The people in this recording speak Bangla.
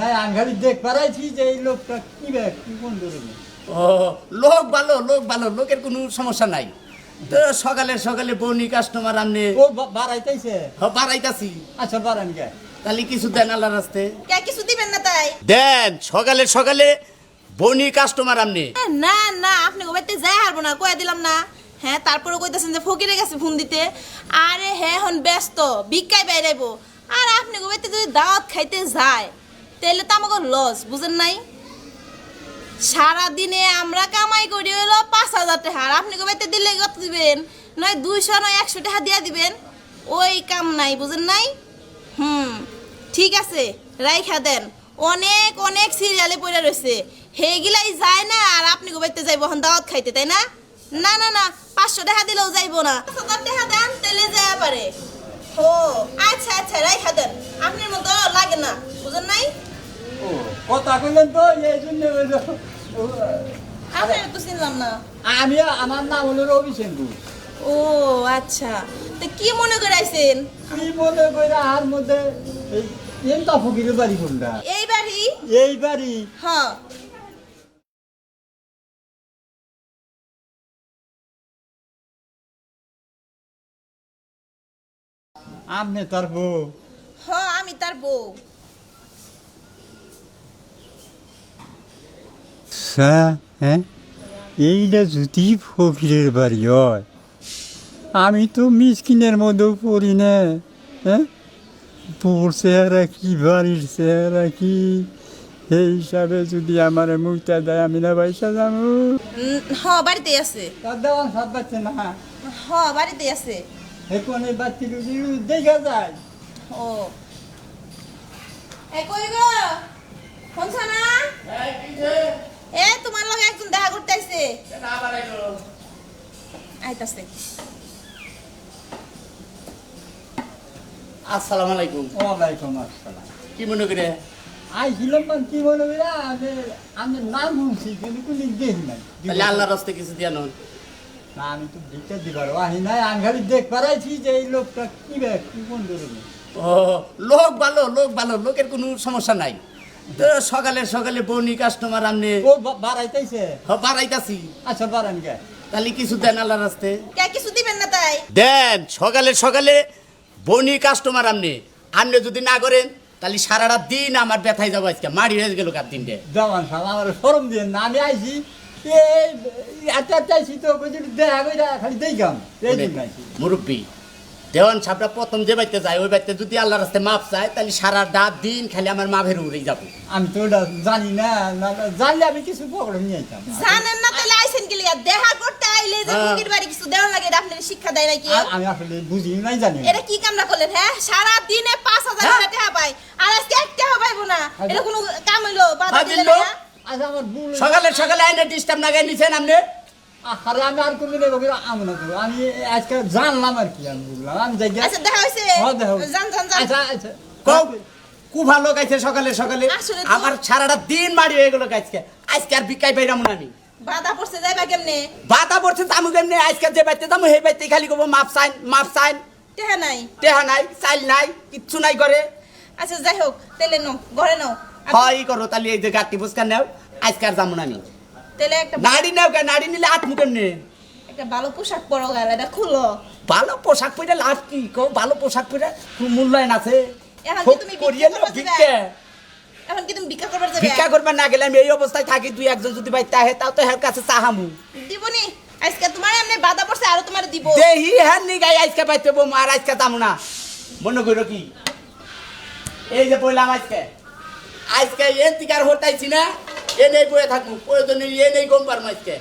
নাই আঙ্গালি দেখ পারাইছি যে এই লোকটা কি বে কি কোন ও লোক ভালো লোক ভালো লোকের কোনো সমস্যা নাই। তো সকালে সকালে বনি কাস্টমার আমনে ও বাড়াইতেছে? বাড়াইতাছি। আচ্ছা বাড়ান কে তাহলে কিছু দেন আল্লাহ রাস্তে কে কিছু দিবেন না তাই? দেন সকালে সকালে বনি কাস্টমার আমনে না না আপনি গোবাইতে যাই হারবো না কয়ে দিলাম না। হ্যাঁ তারপরে কইতাছেন যে ফকিরে গেছে ফোন দিতে। আরে হ্যাঁ হন ব্যস্ত ভিক্ষায় বেড়াইবো আর আপনি গোবাইতে যদি দাওয়াত খাইতে যায় তাহলে তো আমাকে লস বুঝেন নাই? সারাদিনে আমরা কামাই করি হলো পাঁচ হাজার টাকা। আর আপনি গোবাইতে দিলে কত দিবেন? নয় দুইশো, নয় একশো টাকা দিয়া দিবেন। ওই কাম নাই, বুঝেন নাই? হুম, ঠিক আছে, রাইখা দেন। অনেক অনেক সিরিয়ালে পড়ে রয়েছে। হেগিলাই যায় না, আর আপনি গোবাইতে যাইব? হন দাওয়াত খাইতে, তাই না? না না না, পাঁচশো টাকা দিলেও যাইব না। পাঁচ হাজার টাকা দেন তাহলে যায় পারে। ও আচ্ছা কথা কইলেন তো এই জন্য হইল। আপনার তো চিনলাম না। আমি আমার নাম হলো রবি ও আচ্ছা। তো কি মনে করে আইছেন? কি মনে করে আর মধ্যে ফকিরের বাড়ি কোনটা? এই বাড়ি? এই বাড়ি। হ্যাঁ। আপনি তার বউ। হ্যাঁ আমি তার বউ। হ্যাঁ এইটা যদি ফকিরের বাড়ি হয় আমি তো মিসকিনের মধ্যেও পড়ি না হ্যাঁ বোর চেহারা কি বাড়ির চেহারা কি এই হিসাবে যদি আমার মুখটা দেয় আমি না পয়সা যাব হ্যাঁ বাড়িতেই আছে তার দেওয়ান সাত পাচ্ছে না হ্যাঁ বাড়িতেই আছে এখন এই বাচ্চি দেখা যায় ও গো শুনছ না এ তোমার লগে একজন দেখা করতে আইছে আসসালামু আলাইকুম। ওয়ালাইকুম আসসালাম। কি মনে করে? আইছিলাম মানে কি বলে আমি আমি নাম শুনছি কিন্তু কোনো দেখি নাই। তাহলে আল্লাহ রাস্তে কিছু দিয়া নন না আমি তো ভিতর দিবার আহি নাই আমি খালি দেখ পারাইছি যে এই লোকটা কি বে কি কোন ও লোক ভালো লোক ভালো লোকের কোনো সমস্যা নাই। তো সকালে সকালে বনি কাস্টমার আমনে ও বাড়াইতেছে? বাড়াইতাছি। আচ্ছা বাড়ান কে তাহলে কিছু দেন আল্লাহ রাস্তে। কে কিছু দিবেন না তাই? দেন সকালে সকালে বনি কাস্টমার আমনে। আপনি যদি না করেন তাহলে সারাটা দিন আমার ব্যথায় যাব আজকে। মারি হয়ে গেল কার দিনটে? দেওয়ান সাহেব আমার সরম দিয়ে না আমি আইছি মুরব্বী। দেওয়ান সাপটা প্রথম যে বাড়িতে যায় ওই বাড়িতে যদি আল্লাহ রাস্তে মাপ চায় তাহলে সারা রাত দিন খালি আমার মাফের উড়ে যাব। আমি তো ওটা জানি না জানলে আমি কিছু প্রবলেম নিয়ে জানেন না তাহলে আইছেন কি লিগা দেখা করতে আইলে যে হ্যাঁ। বাড়ি কিছু দেওয়া লাগে এটা আপনার শিক্ষা দেয় নাকি? আমি আসলে বুঝি নাই জানি। এটা কি কামরা করলেন হ্যাঁ? সারা দিনে হ্যাঁ। টাকা পাই আর আজকে এক পাইবো না। এটা কোনো কাম হইল বাধা বাদ না? আমার ভুল সকালে সকালে আইনে ডিস্টার্ব না গাই নিছেন আপনি? আরে আমি আর আমি না তো আমি আজকে জানলাম আর কি আমি বুঝলাম আমি যাই আচ্ছা দেখা হইছে। হ্যাঁ, দেখা হইছে। জান জান জান আচ্ছা আচ্ছা। কও কু ভালো গাইছে সকালে সকালে। তো- আমার সারাটা দিন মারি হয়ে গেল আজকে। আজকে আর বিকাই পাইরাম না আমি। বাধা পড়ছে যাইবা কেমনে? বাতা পড়ছে তামু কেমনে? আজকে যে বাইতে তামু সেই বাইতে খালি কব মাপ সাইন মাপ সাইন টেহা নাই। টেহা নাই চাইল নাই কিচ্ছু নাই করে আচ্ছা যাই হোক তেলে নাও ঘরে নাও। আর হয় করো তাহলে এই যে গাঁটি নেও আজকে আর যাব না আমি। তেলে একটা নাড়ি নেও কে নাড়ি নিলে আট মুখের নে একটা ভালো পোশাক পরো গেল এটা খুলো। ভালো পোশাক পরে লাভ কি কো ভালো পোশাক পরে মূল্যায়ন আছে? এখন তুমি করিয়ে করবা ভিক্ষা। এখন কি তুমি ভিক্ষা করবার যাবে? ভিক্ষা করবার না গেলে আমি এই অবস্থায় থাকি দুই একজন যদি ভাই তাহে তাও তো হের কাছে চাহামু দিবনি? আজকে তোমার এমনি বাধা পড়ছে আরও তোমার দিব। দেহি হ্যাঁ নি গাই আজকে পাইতে বম আর আজকে দাম না। মনে করো কি? এই যে বললাম আজকে আজকে এন তিকার হতাইছি না এ নেই বয়ে থাকব প্রয়োজন এ নেই গম পারব আজকে।